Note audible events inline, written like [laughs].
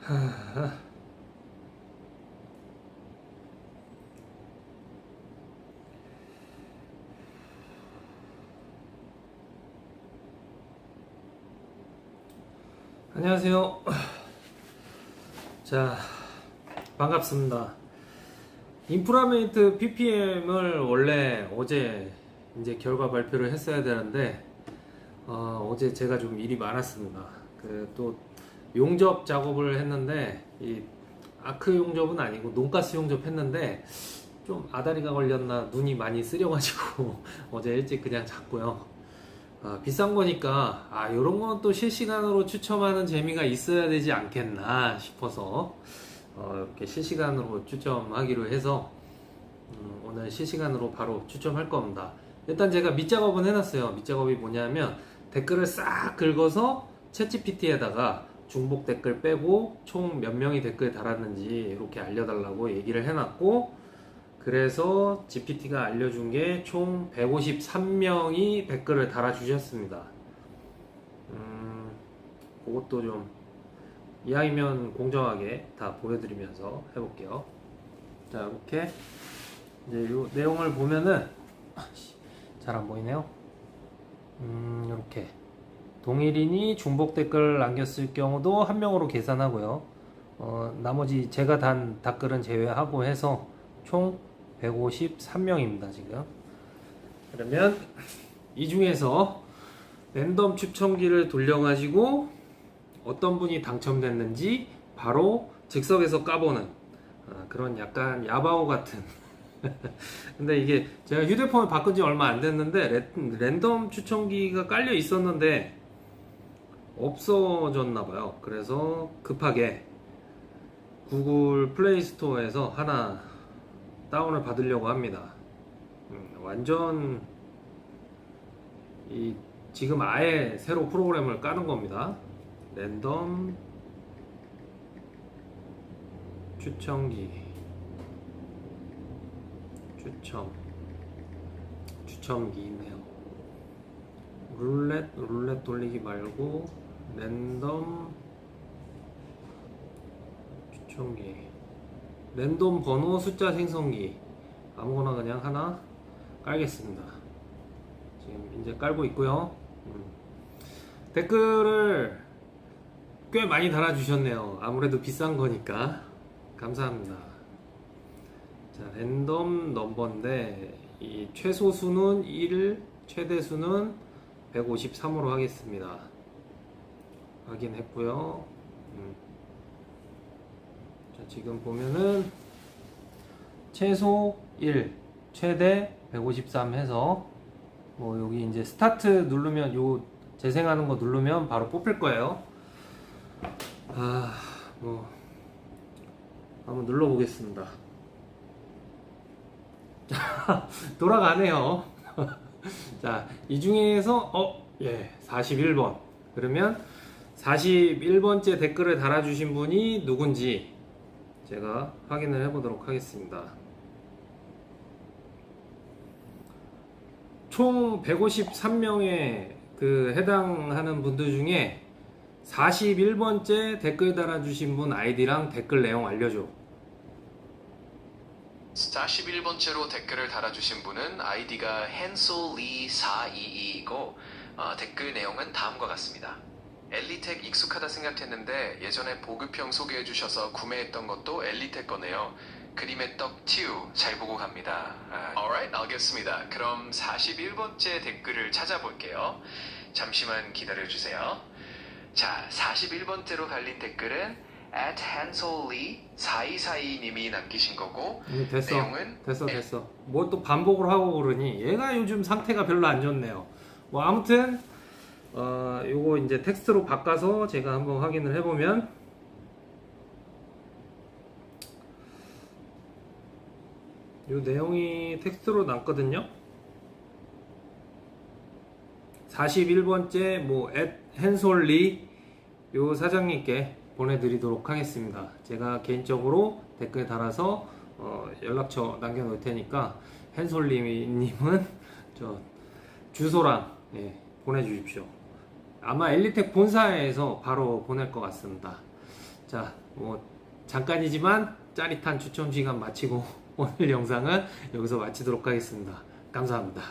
하... [laughs] 안녕하세요. 자, 반갑습니다. 인프라메이트 PPM을 원래 어제 이제 결과 발표를 했어야 되는데 어, 제 제가 좀 일이 많았습니다. 그또 용접 작업을 했는데 이 아크 용접은 아니고 논가스 용접 했는데 좀 아다리가 걸렸나 눈이 많이 쓰려가지고 [laughs] 어제 일찍 그냥 잤고요. 아, 비싼 거니까 아 요런 거는 또 실시간으로 추첨하는 재미가 있어야 되지 않겠나 싶어서 어, 이렇게 실시간으로 추첨하기로 해서 음, 오늘 실시간으로 바로 추첨할 겁니다. 일단 제가 밑작업은 해놨어요. 밑작업이 뭐냐면 댓글을 싹 긁어서 챗GPT에다가 중복 댓글 빼고 총 몇 명이 댓글 달았는지 이렇게 알려달라고 얘기를 해놨고 그래서 GPT가 알려준 게 총 153명이 댓글을 달아주셨습니다. 음, 그것도 좀 이왕이면 공정하게 다 보여드리면서 해볼게요. 자, 이렇게 이제 이 내용을 보면은 잘 안 보이네요. 음, 이렇게 동일인이 중복 댓글 남겼을 경우도 한 명으로 계산하고요. 어, 나머지 제가 단 댓글은 제외하고 해서 총 153명입니다, 지금. 그러면 이 중에서 랜덤 추첨기를 돌려가지고 어떤 분이 당첨됐는지 바로 즉석에서 까보는 아, 그런 약간 야바오 같은. [laughs] 근데 이게 제가 휴대폰을 바꾼 지 얼마 안 됐는데 랜- 랜덤 추첨기가 깔려 있었는데 없어졌나 봐요. 그래서 급하게 구글 플레이 스토어에서 하나 다운을 받으려고 합니다. 음, 완전 이 지금 아예 새로 프로그램을 까는 겁니다. 랜덤 추첨기 추첨 추첨기 있네요. 룰렛 룰렛 돌리기 말고 랜덤 추첨기 랜덤 번호 숫자 생성기 아무거나 그냥 하나 깔겠습니다. 지금 이제 깔고 있고요. 음. 댓글을 꽤 많이 달아주셨네요. 아무래도 비싼 거니까 감사합니다. 자 랜덤 넘버인데 이 최소 수는 1, 최대 수는 153으로 하겠습니다. 확인했고요. 음. 자, 지금 보면은 최소 1, 최대 153 해서 뭐 여기 이제 스타트 누르면 요 재생하는 거 누르면 바로 뽑힐 거예요. 아, 뭐 한번 눌러 보겠습니다. [laughs] 돌아가네요. [laughs] 자, 이 중에서 어, 예, 41번. 그러면 41번째 댓글을 달아주신 분이 누군지 제가 확인을 해보도록 하겠습니다. 총 153명의 그 해당하는 분들 중에 41번째 댓글 달아주신 분 아이디랑 댓글 내용 알려줘. 41번째로 댓글을 달아주신 분은 아이디가 hensol리422이고 어, 댓글 내용은 다음과 같습니다. 엘리텍 익숙하다 생각했는데 예전에 보급형 소개해주셔서 구매했던 것도 엘리텍 거네요. 그림의 떡 튜 잘 보고 갑니다. 아, alright 알겠습니다. 그럼 41번째 댓글을 찾아볼게요. 잠시만 기다려주세요. 자 41번째로 달린 댓글은 at hensol리4242님이 남기신 거고 이거 됐어. 내용은 됐어, 됐어. 뭐 또 반복을 하고 그러니 얘가 요즘 상태가 별로 안 좋네요. 뭐 아무튼 어 요거 이제 텍스트로 바꿔서 제가 한번 확인을 해보면 요 내용이 텍스트로 남거든요. 41번째 뭐 hensol리 요 사장님께 보내드리도록 하겠습니다. 제가 개인적으로 댓글 달아서 어, 연락처 남겨놓을 테니까 hen솔리님은 [laughs] 저 주소랑 예, 보내주십시오. 아마 엘리텍 본사에서 바로 보낼 것 같습니다. 자, 뭐 잠깐이지만 짜릿한 추첨 시간 마치고 [laughs] 오늘 영상은 여기서 마치도록 하겠습니다. 감사합니다.